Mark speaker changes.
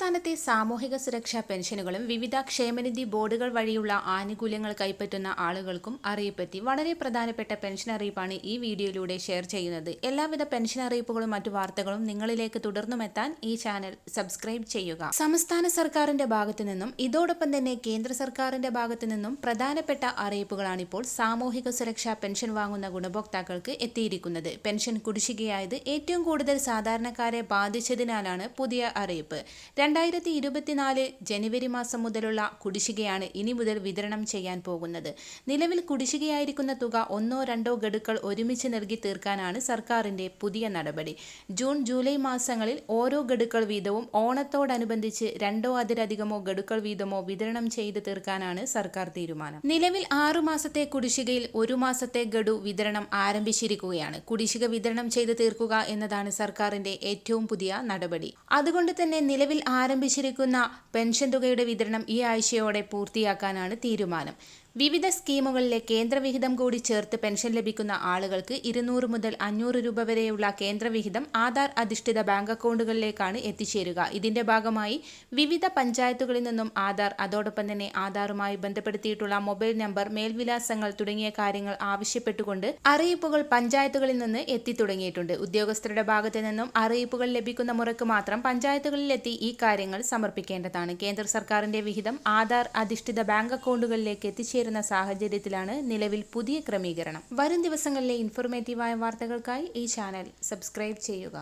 Speaker 1: സംസ്ഥാനത്തെ സാമൂഹിക സുരക്ഷാ പെൻഷനുകളും വിവിധ ക്ഷേമനിധി ബോർഡുകൾ വഴിയുള്ള ആനുകൂല്യങ്ങൾ കൈപ്പറ്റുന്ന ആളുകൾക്കും അറിയിപ്പെത്തി. വളരെ പ്രധാനപ്പെട്ട പെൻഷൻ അറിയിപ്പാണ് ഈ വീഡിയോയിലൂടെ ഷെയർ ചെയ്യുന്നത്. എല്ലാവിധ പെൻഷൻ അറിയിപ്പുകളും മറ്റു വാർത്തകളും നിങ്ങളിലേക്ക് തുടർന്നും എത്താൻ ഈ ചാനൽ സബ്സ്ക്രൈബ് ചെയ്യുക. സംസ്ഥാന സർക്കാരിന്റെ ഭാഗത്തു നിന്നും ഇതോടൊപ്പം തന്നെ കേന്ദ്ര സർക്കാരിന്റെ ഭാഗത്തു നിന്നും പ്രധാനപ്പെട്ട അറിയിപ്പുകളാണിപ്പോൾ സാമൂഹിക സുരക്ഷാ പെൻഷൻ വാങ്ങുന്ന ഗുണഭോക്താക്കൾക്ക് എത്തിയിരിക്കുന്നത്. പെൻഷൻ കുടിശ്ശികയായത് ഏറ്റവും കൂടുതൽ സാധാരണക്കാരെ ബാധിച്ചതിനാലാണ് പുതിയ അറിയിപ്പ്. രണ്ടായിരത്തി ഇരുപത്തിനാല് ജനുവരി മാസം മുതലുള്ള കുടിശ്ശികയാണ് ഇനി മുതൽ വിതരണം ചെയ്യാൻ പോകുന്നത്. നിലവിൽ കുടിശ്ശികയായിരിക്കുന്ന തുക ഒന്നോ രണ്ടോ ഗഡുക്കൾ ഒരുമിച്ച് നൽകി തീർക്കാനാണ് സർക്കാരിന്റെ പുതിയ നടപടി. ജൂൺ ജൂലൈ മാസങ്ങളിൽ ഓരോ ഗഡുക്കൾ വീതവും ഓണത്തോടനുബന്ധിച്ച് രണ്ടോ അതിലധികമോ ഗഡുക്കൾ വീതമോ വിതരണം ചെയ്ത് തീർക്കാനാണ് സർക്കാർ തീരുമാനം. നിലവിൽ ആറു മാസത്തെ കുടിശ്ശികയിൽ ഒരു മാസത്തെ ഗഡു വിതരണം ആരംഭിച്ചിരിക്കുകയാണ്. കുടിശ്ശിക വിതരണം ചെയ്ത് തീർക്കുക എന്നതാണ് സർക്കാരിന്റെ ഏറ്റവും പുതിയ നടപടി. അതുകൊണ്ട് തന്നെ നിലവിൽ ആരംഭിച്ചിരിക്കുന്ന പെൻഷൻ തുകയുടെ വിതരണം ഈ ആഴ്ചയോടെ പൂർത്തിയാക്കാനാണ് തീരുമാനം. വിവിധ സ്കീമുകളിലെ കേന്ദ്രവിഹിതം കൂടി ചേർത്ത് പെൻഷൻ ലഭിക്കുന്ന ആളുകൾക്ക് ഇരുന്നൂറ് മുതൽ അഞ്ഞൂറ് രൂപ വരെയുള്ള കേന്ദ്രവിഹിതം ആധാർ അധിഷ്ഠിത ബാങ്ക് അക്കൗണ്ടുകളിലേക്കാണ് എത്തിച്ചേരുക. ഇതിന്റെ ഭാഗമായി വിവിധ പഞ്ചായത്തുകളിൽ നിന്നും ആധാർ അതോടൊപ്പം തന്നെ ആധാറുമായി ബന്ധപ്പെടുത്തിയിട്ടുള്ള മൊബൈൽ നമ്പർ മേൽവിലാസങ്ങൾ തുടങ്ങിയ കാര്യങ്ങൾ ആവശ്യപ്പെട്ടുകൊണ്ട് അറിയിപ്പുകൾ പഞ്ചായത്തുകളിൽ നിന്ന് എത്തി തുടങ്ങിയിട്ടുണ്ട് ഉദ്യോഗസ്ഥരുടെ ഭാഗത്തു നിന്നും അറിയിപ്പുകൾ ലഭിക്കുന്ന മുറയ്ക്ക് മാത്രം പഞ്ചായത്തുകളിലെത്തി ഈ കാര്യങ്ങൾ സമർപ്പിക്കേണ്ടതാണ്. കേന്ദ്ര സർക്കാരിന്റെ വിഹിതം ആധാർ അധിഷ്ഠിത ബാങ്ക് അക്കൗണ്ടുകളിലേക്ക് എത്തിച്ചേരുന്ന സാഹചര്യത്തിലാണ് നിലവിൽ പുതിയ ക്രമീകരണം. വരും ദിവസങ്ങളിലെ ഇൻഫോർമേറ്റീവായ വാർത്തകൾക്കായി ഈ ചാനൽ സബ്സ്ക്രൈബ് ചെയ്യുക.